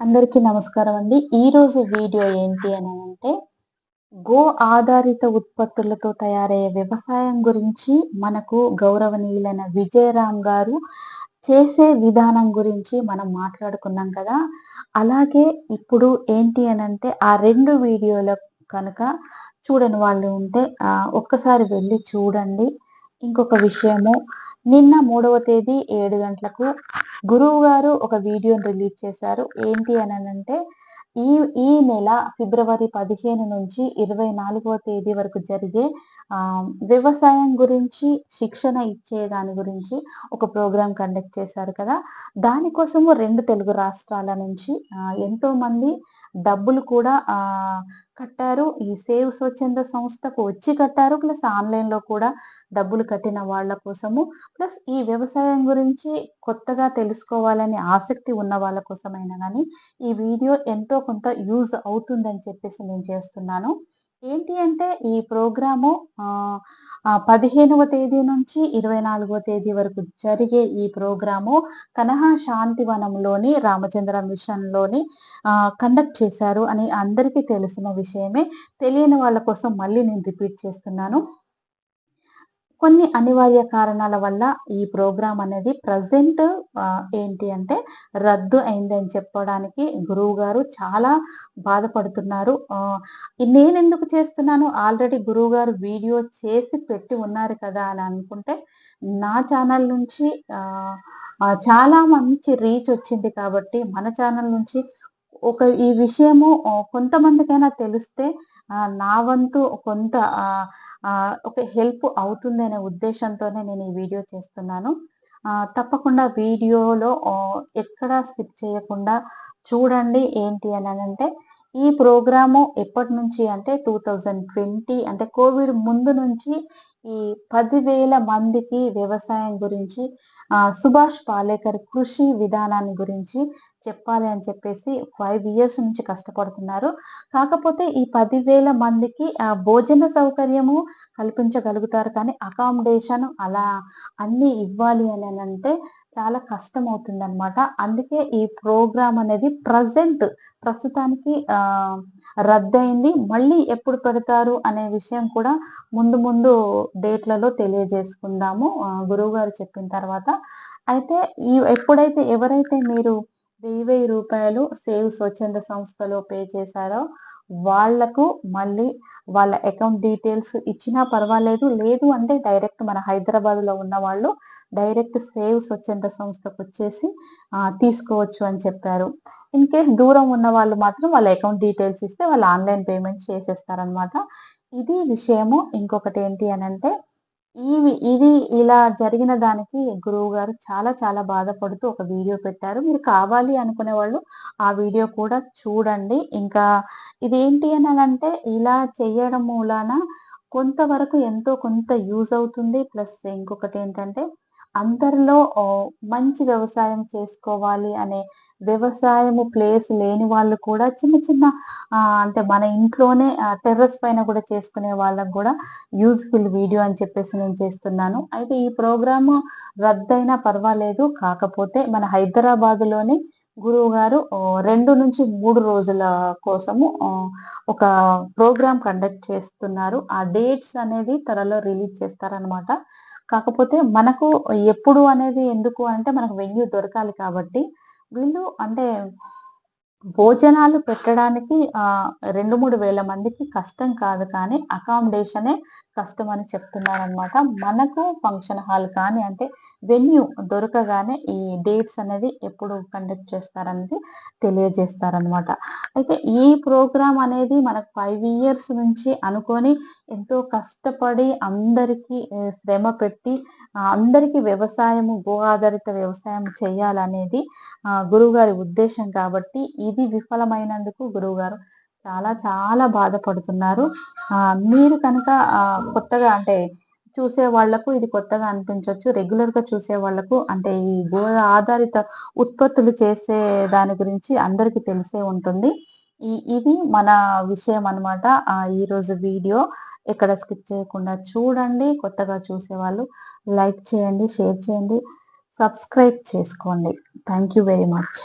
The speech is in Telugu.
అందరికీ నమస్కారం అండి. ఈరోజు వీడియో ఏంటి అని అంటే గో ఆధారిత ఉత్పత్తులతో తయారయ్యే వ్యవసాయం గురించి మనకు గౌరవనీయులైన విజయరామ్ గారు చేసే విధానం గురించి మనం మాట్లాడుకున్నాం కదా. అలాగే ఇప్పుడు ఏంటి అని అంటే ఆ రెండు వీడియోల కనుక చూడని వాళ్ళు ఉంటే ఒక్కసారి వెళ్ళి చూడండి. ఇంకొక విషయము నిన్న మూడవ తేదీ ఏడు గంటలకు గురువు గారు ఒక వీడియోని రిలీజ్ చేశారు. ఏంటి అని అంటే ఈ ఈ నెల ఫిబ్రవరి పదిహేను నుంచి ఇరవై నాలుగవ తేదీ వరకు జరిగే వ్యవసాయం గురించి శిక్షణ ఇచ్చే దాని గురించి ఒక ప్రోగ్రాం కండక్ట్ చేశారు కదా. దానికోసము రెండు తెలుగు రాష్ట్రాల నుంచి ఎంతో మంది డబ్బులు కూడా కట్టారు. ఈ సేవ్ స్వచ్ఛంద సంస్థకు వచ్చి కట్టారు. ప్లస్ ఆన్లైన్లో కూడా డబ్బులు కట్టిన వాళ్ళ కోసము. ప్లస్ ఈ వ్యవసాయం గురించి కొత్తగా తెలుసుకోవాలని ఆసక్తి ఉన్న వాళ్ళ కోసమైనా కానీ ఈ వీడియో ఎంతో కొంత యూజ్ అవుతుందని చెప్పేసి నేను చేస్తున్నాను. ఏంటి అంటే ఈ ప్రోగ్రాము పదిహేనవ తేదీ నుంచి ఇరవై నాలుగవ తేదీ వరకు జరిగే ఈ ప్రోగ్రాము కనహా శాంతివనంలోని రామచంద్ర మిషన్లోని కండక్ట్ చేశారు అని అందరికీ తెలిసిన విషయమే. తెలియని వాళ్ళ కోసం మళ్ళీ నేను రిపీట్ చేస్తున్నాను. కొన్ని అనివార్య కారణాల వల్ల ఈ ప్రోగ్రాం అనేది ప్రజెంట్ ఏంటి అంటే రద్దు అయిందని చెప్పడానికి గురువు గారు చాలా బాధపడుతున్నారు. నేను ఎందుకు చేస్తున్నాను? ఆల్రెడీ గురువు గారు వీడియో చేసి పెట్టి ఉన్నారు కదా అని అనుకుంటే నా ఛానల్ నుంచి చాలా మంచి రీచ్ వచ్చింది కాబట్టి మన ఛానల్ నుంచి ఒక ఈ విషయము కొంతమందికైనా తెలిస్తే నా వంతు కొంత ఒక హెల్ప్ అవుతుంది అనే ఉద్దేశంతోనే నేను ఈ వీడియో చేస్తున్నాను. తప్పకుండా వీడియోలో ఎక్కడా స్కిప్ చేయకుండా చూడండి ఏంటి అని అంటే ఈ ప్రోగ్రాము ఎప్పటి నుంచి అంటే టూ థౌజండ్ ట్వంటీ అంటే కోవిడ్ ముందు నుంచి ఈ పదివేల మందికి వ్యవసాయం గురించి సుభాష్ పాలేకర్ కృషి విధానాన్ని గురించి చెప్పాలి అని చెప్పేసి ఫైవ్ ఇయర్స్ నుంచి కష్టపడుతున్నారు. కాకపోతే ఈ పదివేల మందికి భోజన సౌకర్యము కల్పించగలుగుతారు. కానీ అకామిడేషన్ అలా అన్ని ఇవ్వాలి అని అంటే చాలా కష్టం అవుతుంది అనమాట అందుకే ఈ ప్రోగ్రామ్ అనేది ప్రజెంట్ ప్రస్తుతానికి రద్దయింది. మళ్ళీ ఎప్పుడు పెడతారు అనే విషయం కూడా ముందు ముందు డేట్లలో తెలియజేసుకుందాము. గురువు గారు చెప్పిన తర్వాత. అయితే ఈ ఎప్పుడైతే ఎవరైతే మీరు వెయ్యి వెయ్యి రూపాయలు సేవ్ స్వచ్ఛంద సంస్థలో పే చేశారో వాళ్ళకు మళ్ళీ వాళ్ళ అకౌంట్ డీటెయిల్స్ ఇచ్చినా పర్వాలేదు. లేదు అంటే డైరెక్ట్ మన హైదరాబాద్లో ఉన్న వాళ్ళు డైరెక్ట్ సేవ్ స్వచ్ఛంద సంస్థకు వచ్చేసి తీసుకోవచ్చు అని చెప్పారు. ఇన్ కేస్ దూరం ఉన్న వాళ్ళు మాత్రం వాళ్ళ అకౌంట్ డీటెయిల్స్ ఇస్తే వాళ్ళు ఆన్లైన్ పేమెంట్ చేసేస్తారనమాట ఇది విషయము ఇంకొకటి ఏంటి అని అంటే ఈ ఇది ఇలా జరిగిన దానికి గురువు గారు చాలా చాలా బాధపడుతూ ఒక వీడియో పెట్టారు. మీరు కావాలి అనుకునే వాళ్ళు ఆ వీడియో కూడా చూడండి. ఇంకా ఇదేంటి అని అంటే ఇలా చేయడం మూలాన కొంతవరకు ఎంతో కొంత యూజ్ అవుతుంది. ప్లస్ ఇంకొకటి ఏంటంటే అందరిలో మంచి వ్యవసాయం చేసుకోవాలి అనే వ్యవసాయము ప్లేస్ లేని వాళ్ళు కూడా చిన్న చిన్న అంటే మన ఇంట్లోనే టెర్రస్ పైన కూడా చేసుకునే వాళ్ళకు కూడా యూజ్ఫుల్ వీడియో అని చెప్పేసి నేను చేస్తున్నాను. అయితే ఈ ప్రోగ్రాము రద్దయినా పర్వాలేదు. కాకపోతే మన హైదరాబాదులోని గురువు గారు రెండు నుంచి మూడు రోజుల కోసము ఒక ప్రోగ్రామ్ కండక్ట్ చేస్తున్నారు. ఆ డేట్స్ అనేది త్వరలో రిలీజ్ చేస్తారనమాట కాకపోతే మనకు ఎప్పుడు అనేది ఎందుకు అంటే మనకు వెన్యూ దొరకాలి కాబట్టి వీళ్ళు అంటే భోజనాలు పెట్టడానికి రెండు మూడు వేల మందికి కష్టం కాదు కానీ అకామిడేషనే కష్టం అని చెప్తున్నారనమాట మనకు ఫంక్షన్ హాల్ కానీ అంటే వెన్యూ దొరకగానే ఈ డేట్స్ అనేది ఎప్పుడు కండక్ట్ చేస్తారనేది తెలియజేస్తారనమాట అయితే ఈ ప్రోగ్రామ్ అనేది మనకు ఫైవ్ ఇయర్స్ నుంచి అనుకొని ఎంతో కష్టపడి అందరికీ శ్రమ పెట్టి అందరికీ వ్యవసాయము గో ఆధారిత వ్యవసాయం చేయాలనేది గురువుగారి ఉద్దేశం కాబట్టి ఇది విఫలమైనందుకు గురువుగారు చాలా చాలా బాధపడుతున్నారు. మీరు కనుక కొత్తగా అంటే చూసే వాళ్ళకు ఇది కొత్తగా అనిపించవచ్చు రెగ్యులర్గా చూసే వాళ్ళకు అంటే ఈ గో ఆధారిత ఉత్పత్తులు చేసే దాని గురించి అందరికి తెలిసే ఉంటుంది. ఈ ఇది మన విషయం అనమాట ఈరోజు వీడియో ఎక్కడ స్కిప్ చేయకుండా చూడండి. కొత్తగా చూసే వాళ్ళు లైక్ చేయండి షేర్ చేయండి సబ్స్క్రైబ్ చేసుకోండి. Thank you very much.